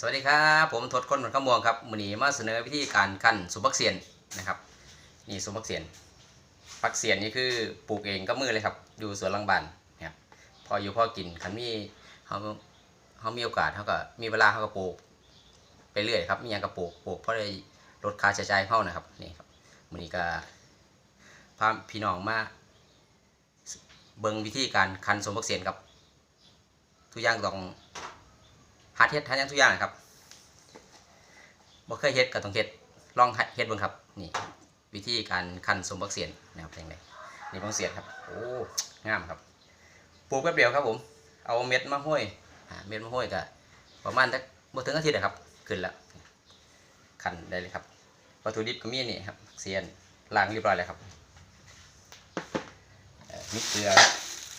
สวัสดีครับผมทศคนเหมือนข้ามวงครับมือนี้มาเสนอวิธีการขั้นสุบักเสียนนะครับนี่สุบักเสียนปักเสียนนี่คือปลูกเองก็มือเลยครับอยู่สวนลังบานนะครับพออยู่พอกินคันมีเขาเขามีโอกาสเขาก็มีเวลาเขาก็ปลูกไปเรื่อยครับมีอย่างก็ปลูกปลูกเพราะได้ลดค่าใช้จ่ายเขานะครับนี่ครับมือนี้ก็พาพี่น้องมาเบิ่งวิธีการคันสมบักเสียนครับทุกอย่างต้อง หาเฮ็ดหาอย่างทุกอย่างนะครับบ่เคยเฮ็ดก็ต้องเฮ็ดลองเฮ็ดเบิ่งครับ นี่ วิธีการคั้นสมบักเสียนนะครับเป็นไงนี่บักเสียนครับโอ้งามครับปลูกแป๊บเดียวครับผม เอาเม็ดมาห้อยเม็ดมาห้อยก็ประมาณสักบ่ถึงอาทิตย์นะครับ ขึ้นแล้วคั้นได้เลยครับวัตถุดิบก็มีนี่ครับเสียนล้างเรียบร้อยแล้วครับมีเกลือ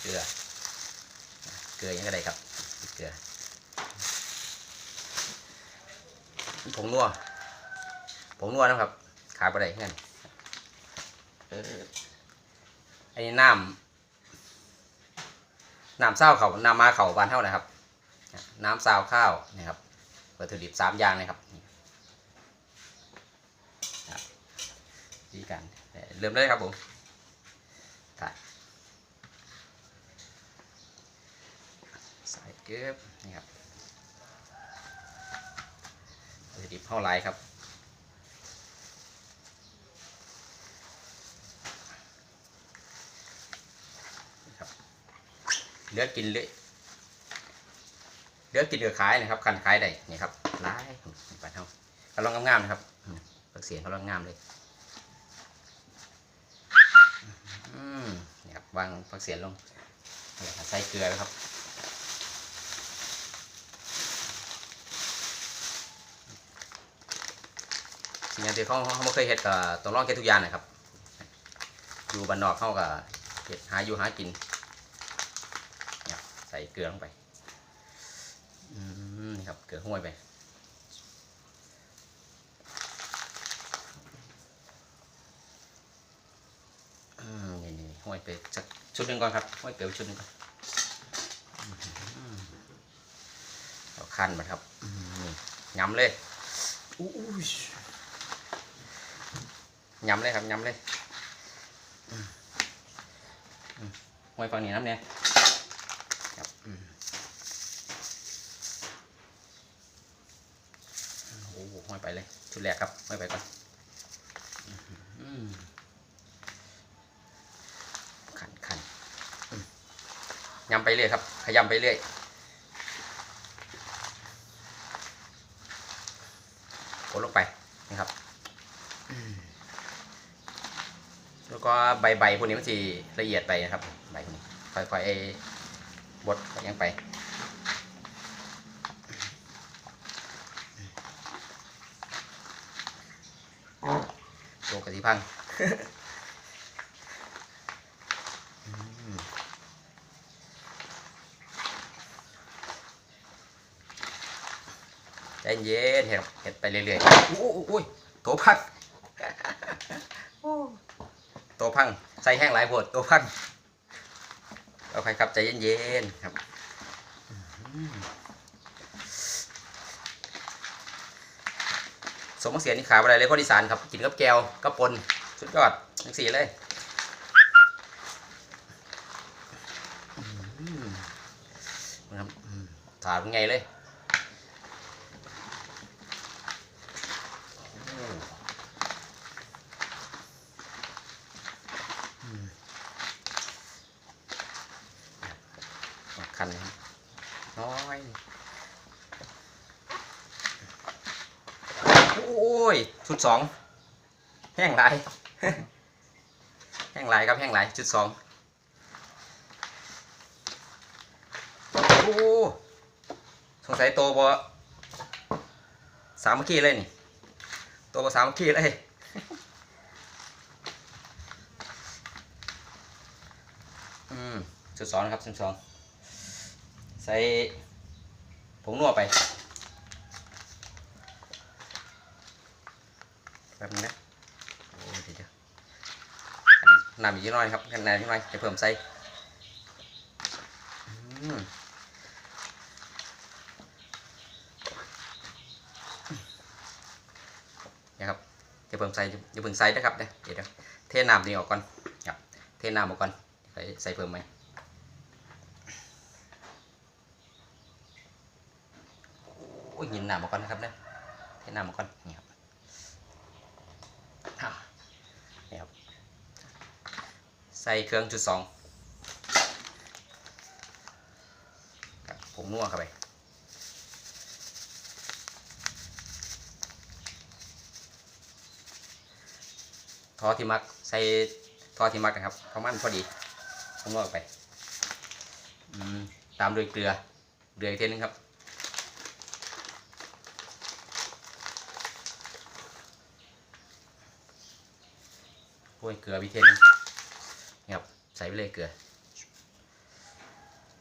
เกลือเกลือยังได้ครับเกลือ ผงนัวผงนัวนะครับ ขาดไปได้เงี้ยอออันนี้น้ำน้ำเศร้าเขาน้ำมาเขาบานเท่านะครับ น้ำซาวข้าวนะครับวัตถุดิบสามอย่างนะครับนี่ครับวิธีการเริ่มได้เลยครับผมถ่ายใส่เกลือนี่ครับ วัตถุ ดิบเข้าไลครับครับ เหลือกินเลยเหลือกินเหลือขายนะครับคันขายได้นี่ครับร้ายปลาเท่าเขาลองงามๆนะครับอืมเสียงเขาลองงามเลยอืมนี่ครับวางผักเสียนลงใส่เกลือนะครับ อย่างที่เขาเขาไม่เคยเห็ดก็ต้องลองเก็ดทุกอย่างนะครับ อยู่บ้านนอกเขาก็เห็ดหาอยู่หากินใส่เกลือลงไปนี่ครับเกลือห้วยไปนี่นี่ห้วยไปสักชุดหนึ่งก่อนครับห้วยเกลือชุดหนึ่งก่อนเอาขั้นมาครับนี่ย้ำเลยอู้ย ย้ำเลยครับย้ำเลยอืมอืมไว้ฝั่งนี้น้ำเนี่ยครับโอ้โหห้อยไปเลย ชุดแรกครับห้อยไปก่อนขันขันอืมยำไปเรื่อยครับ ขยำไปเรื่อยกดลงไปนะครับ แล้วก็ ใบใบพวกนี้มันจะละเอียดไปนะครับใบพวกนี้ค่อยๆบดยังไปโตกระทิพังใจเย็นเห็ดเห็ดไปเรื่อยๆอุ้ยโตพัง ตัวพังใส่แห้งหลายโพดตัวพังเอาใคครับใจเย็นๆครับสมมเสียนี่ขาอะไรเลยคนอีสานครับกินกับแก้วกับปนสุดยอดทั้งสี่เลยถามไงเลย คันนะครับน้อยโอ้ยชุดสองแห้งหลแห้งหลครับแห้งหลชุดสองโอ้สงสัยโตบ่สามัคคีเลยนี่โตบ่สามัคคีเลยอืมชุดสองนะครับชุดสอง ใส่ผงนัวไปแบบนี้นะโอ้ำอีกน้อยครับข้างในนิดหนจะเพิ่มใส่นะครับจะเพิ่มใส่จะเพิ่มใส่นะครับเดี๋ยวเทน้ำนี่ออกก่อนครับเทน้ำออกก่อนใส่เพิ่มไหม ยยินหน้ำออกก่อนนะครับเนี่ยเทน้ำออกก่อนนี่ครับอะนี่ครับ ใส่เครื่องจุดสองผงนัวเข้าไปทอที่มักใส่ทอที่มักนะครับประมาณพอดีผมงอกไป ตามด้วยเกลือ เกลืออีกทีนึงครับ ยเกลืออีกทีนึงนี่ครับใส่ไปเลยเกลือ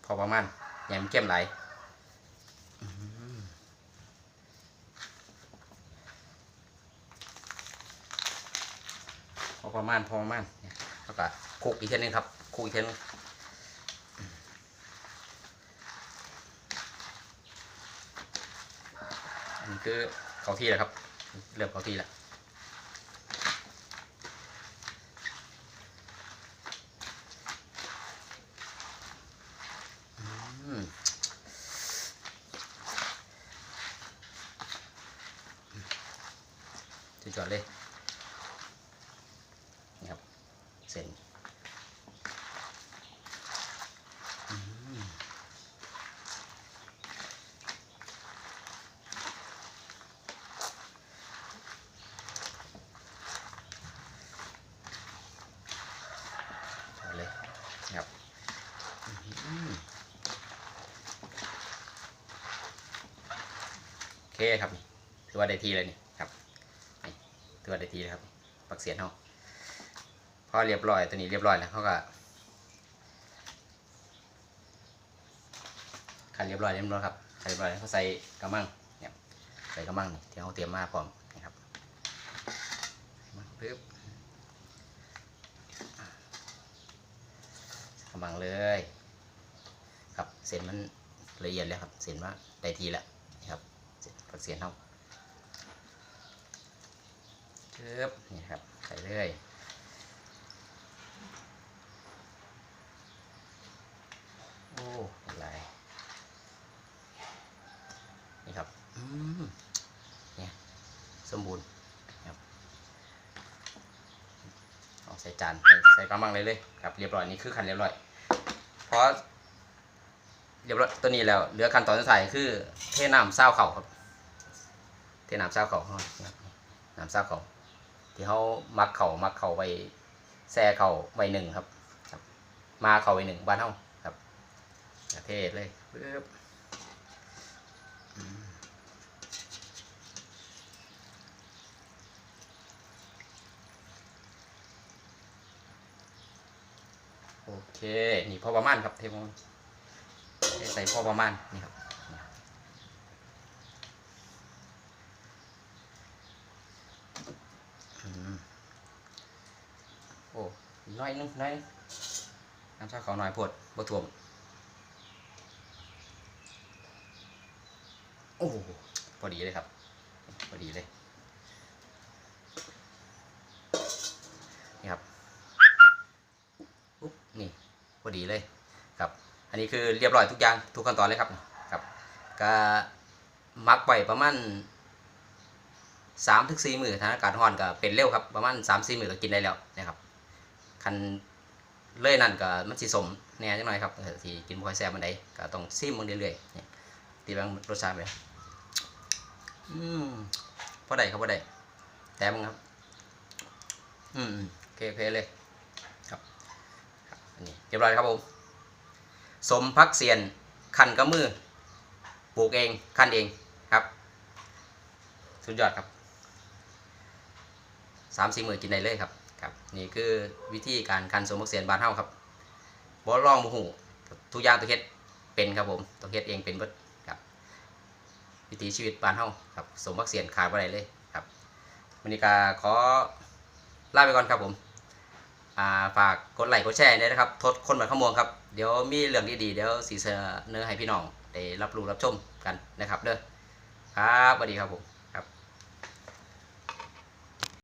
พอประมาณอย่าให้มันเข้มไหลพอประมาณพอประมาณเนี่ยแล้วก็คุกอีกเทีนึงครับคุกอีกทีนึงอันนี้คือเขาที่แล้วครับ เริ่มเขาที่แล้ว สุดยอดเลยนี่ครับเส้นอืมเอาเลยนี่ครับโอเคครับถือว่าได้ทีเลยนี่ ถือว่าได้ทีเลยครับปักเสียนเขาพอเรียบร้อยตัวนี้เรียบร้อยแล้วเขาก็ขันเรียบร้อยเรียบร้อยครับขันเรียบร้อยเขาใส่กระมังเนี่ยใส่กระมังนี่ที่เขาเตรียมมาพร้อมนะครับปึ๊บกระมังเลยครับเส้นมันละเอียดแล้วครับเส้นว่าได้ทีแล้วนี่ครับเส้นผักเสียนเขา เชิบนี่ครับใส่เลยโอ้อะไรนี่ครับอืมเนี่ยสมบูรณ์ครับเอาใส่จานใส่ใส่กระมังเลยเลยครับเรียบร้อยนี่คือขันเรียบร้อยเพราะเรียบร้อยตัวนี้แล้วเหลือขั้นตอนสุดท้ายคือเทน้ำเศร้าเข่าครับเทน้ำเศร้าเข่าครับน้ำเศร้าเข่า ที่เขามักเข่ามักเข่าไว้แซ่เข่าไว้หนึ่งครับครับ มาเข่าไว้หนึ่งบ้านเฮาครับประเทศเลยปึ๊บโอเค นี่พอประมาณครับเทมันใส่พอประมาณนี่ครับอืมโอ้ น้อยนึงน้อยน้ำชาเขาหน่อยพดบ่ถ่วมโอ้โหพอดีเลยครับ พอดีเลยนี่ครับปุ๊บนี่พอดีเลยครับ อันนี้คือเรียบร้อยทุกอย่างทุกขั้นตอนเลยครับครับก็มักไว้ประมาณสามถึงสี่หมือถ้าอากาศร้อนก็เป็นเร็วครับประมาณสามสี่หมือก็กินได้แล้วนะครับ คันเลื่อยนั่นก็มันสิสมแน่จังหน่อยครับที่กินบ่ค่อยแซ่บมันใดก็ต้องซิมมันเรื่อยๆเนี่ยตีบางรสชาติไปอืมพอได้ครับพอได้แต่มึงครับ อืมโอเคโอเคเลยครับอันนี้เรียบร้อยครับผมสมพักเสียนคันกับมือปลูกเองคันเองครับ สุดยอดครับสามสี่หมือกินได้เลยครับ ครับนี่คือวิธีการคันสมพักเสียนบานเฮาครับบอลองบูหูทุกอย่างตัวเฮ็ดเป็นครับผมตัวเฮ็ดเองเป็นเบิดวิถีชีวิตบานเฮาครับสมวักเสียนขาดบ่ได้เลยครับวันนี้ก็ขอลาไปก่อนครับผมาฝากกดไลค์กดแชร์ด้วยนะครับ ทดคนเหมือนขโมงครับ เดี๋ยวมีเรื่องดีๆ เดี๋ยวสีเสนอให้พี่น้องได้รับรู้รับชมกันนะครับเด้อครับสวัสดีครับผม